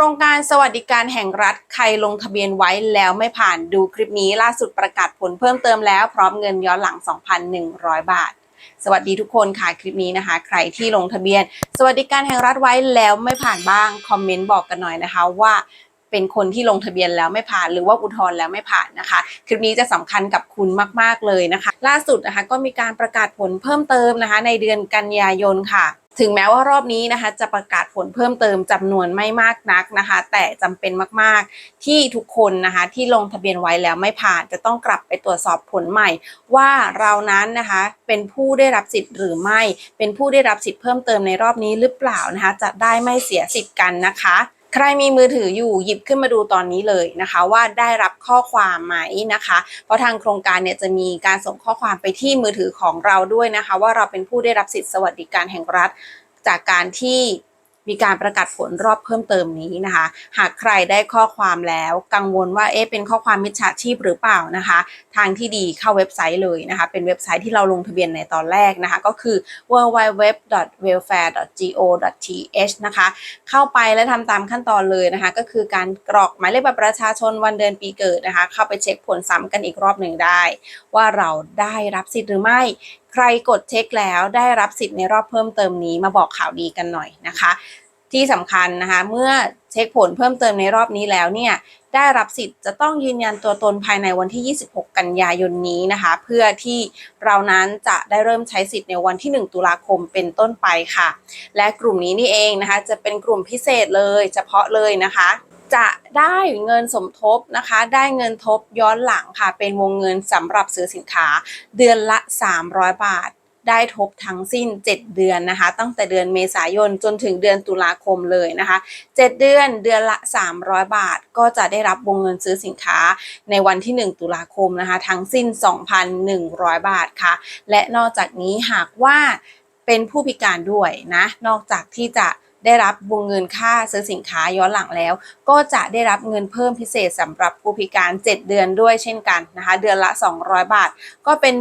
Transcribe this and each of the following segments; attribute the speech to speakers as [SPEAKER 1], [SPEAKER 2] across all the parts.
[SPEAKER 1] ครงการสวัสดิการแห่งรัฐใครลงทะเบียนไว้แล้วไม่ผ่านดูคลิปนี้ล่าสุดประกาศผลเพิ่มเติมแล้วพร้อมเงินย้อนหลัง 2,100 บาท สวัสดีทุกคนค่ะคลิปนี้นะคะ ใครที่ลงทะเบียน สวัสดิการแห่งรัฐไว้แล้วไม่ผ่านบ้างคอมเมนต์บอกกันหน่อยนะคะว่าเป็นคนที่ลงทะเบียนแล้วไม่ผ่านหรือว่าอุทธรณ์แล้วไม่ผ่านนะคะ คลิปนี้จะสำคัญกับคุณมาก ๆ เลยนะคะ ล่าสุดนะคะก็มีการประกาศผลเพิ่มเติมนะคะ ในเดือนกันยายนค่ะ ถึงแม้ว่ารอบนี้นะคะจะประกาศผลเพิ่มเติมจำนวนไม่มากนักนะคะ แต่จำเป็นมากๆที่ทุกคนนะคะที่ลงทะเบียนไว้แล้วไม่ผ่านจะต้องกลับไปตรวจสอบผลใหม่ ว่าเรานั้นนะคะเป็นผู้ได้รับสิทธิ์หรือไม่ เป็นผู้ได้รับสิทธิ์เพิ่มเติมในรอบนี้หรือเปล่านะคะ จะได้ไม่เสียสิทธิ์กันนะคะ ใครมีมือถืออยู่หยิบขึ้นมาดูตอนนี้เลยนะคะ ว่าได้รับข้อความไหมนะคะ เพราะทางโครงการเนี่ยจะมีการส่งข้อความไปที่มือถือของเราด้วยนะคะ ว่าเราเป็นผู้ได้รับสิทธิสวัสดิการแห่งรัฐ จากการที่ มีการประกาศผลรอบเพิ่มเติมนี้นะคะ หากใครได้ข้อความแล้วกังวลว่าเอ๊ะเป็นข้อความมิจฉาชีพหรือเปล่านะคะ ทางที่ดีเข้าเว็บไซต์เลยนะคะ เป็นเว็บไซต์ที่เราลงทะเบียนในตอนแรกนะคะ ก็คือ www.welfare.go.th นะคะ เข้าไปและทำตามขั้นตอนเลยนะคะ ก็คือการกรอกหมายเลขบัตรประชาชนวันเดือนปีเกิดนะคะ เข้าไปเช็คผลซ้ำกันอีกรอบหนึ่งได้ ว่าเราได้รับสิทธิ์หรือไม่ใครกดเช็คแล้วได้รับสิทธิ์ในรอบเพิ่มเติมนี้มาบอกข่าวดีกันหน่อยนะคะ ที่สำคัญนะคะ เมื่อเช็คผลเพิ่มเติมในรอบนี้แล้วเนี่ยได้รับสิทธิ์จะต้องยืนยันตัวตนภายในวันที่ 26 กันยายนนี้นะคะ เพื่อที่เรานั้นจะได้เริ่มใช้สิทธิ์ในวันที่ 1 ตุลาคมเป็นต้นไปค่ะ และกลุ่มนี้นี่เองนะคะ จะเป็นกลุ่มพิเศษเลยเฉพาะเลยนะคะ จะได้เงินสมทบนะคะ ได้เงินทบย้อนหลังค่ะ เป็นวงเงินสำหรับซื้อสินค้าเดือนละ 300 บาท ได้ทบทั้งสิ้น 7 เดือนนะคะ ตั้งแต่เดือนเมษายนจนถึงเดือนตุลาคมเลยนะคะ 7 เดือนเดือนละ 300 บาท ก็จะได้รับวงเงินซื้อสินค้าในวันที่ 1 ตุลาคมนะคะ ทั้งสิ้น 2,100 บาทค่ะ และนอกจากนี้หากว่าเป็นผู้พิการด้วยนะ นอกจากที่จะ ได้รับวงเงินค่าซื้อสินค้าย้อนหลังแล้ว ก็จะได้รับเงินเพิ่มพิเศษสำหรับผู้พิการ 7 เดือนด้วยเช่นกันนะคะ เดือนละ 200 บาท ก็เป็น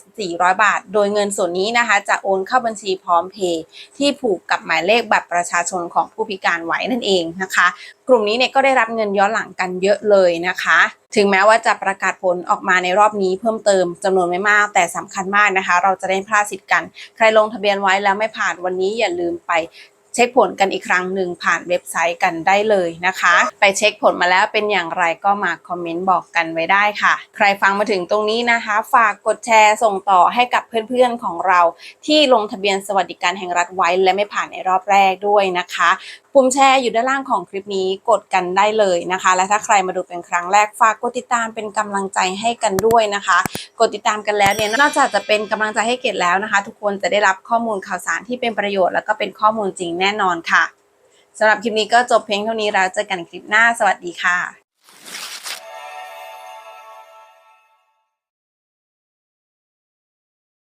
[SPEAKER 1] 1,400 บาท โดยเงินส่วนนี้นะคะ จะโอนเข้าบัญชีพร้อมเพย์ที่ผูกกับหมายเลขบัตรประชาชนของผู้พิการไว้นั่นเองนะคะ กลุ่มนี้เนี่ยก็ได้รับเงินย้อนหลังกันเยอะเลยนะคะ ถึงแม้ว่าจะประกาศผลออกมาในรอบนี้เพิ่มเติมจำนวนไม่มาก แต่สำคัญมากนะคะ เราจะได้พลาดสิทธิ์กัน ใครลงทะเบียนไว้แล้วไม่ผ่านวันนี้อย่าลืมไป เช็คผลกันอีกครั้งหนึ่งผ่านเว็บไซต์กันได้เลยนะคะ ไปเช็คผลมาแล้วเป็นอย่างไรก็มาคอมเมนต์บอกกันไว้ได้ค่ะ ใครฟังมาถึงตรงนี้นะคะ ฝากกดแชร์ส่งต่อให้กับเพื่อนๆของเรา ที่ลงทะเบียนสวัสดิการแห่งรัฐไว้และไม่ผ่านในรอบแรกด้วยนะคะ ปุ่มแชร์อยู่ด้านล่างของคลิปนี้กดกันได้เลยนะคะ และถ้าใครมาดูเป็นครั้งแรกฝากกดติดตามเป็นกำลังใจให้กันด้วยนะคะ กดติดตามกันแล้วเนี่ยนอกจากจะเป็นกำลังใจให้เกดแล้วนะคะ ทุกคนจะได้รับข้อมูลข่าวสารที่เป็นประโยชน์ แล้วก็เป็นข้อมูลจริงแน่นอนค่ะสำหรับคลิปนี้ก็จบเพียงเท่านี้แล้วเจอกันคลิปหน้าสวัสดีค่ะ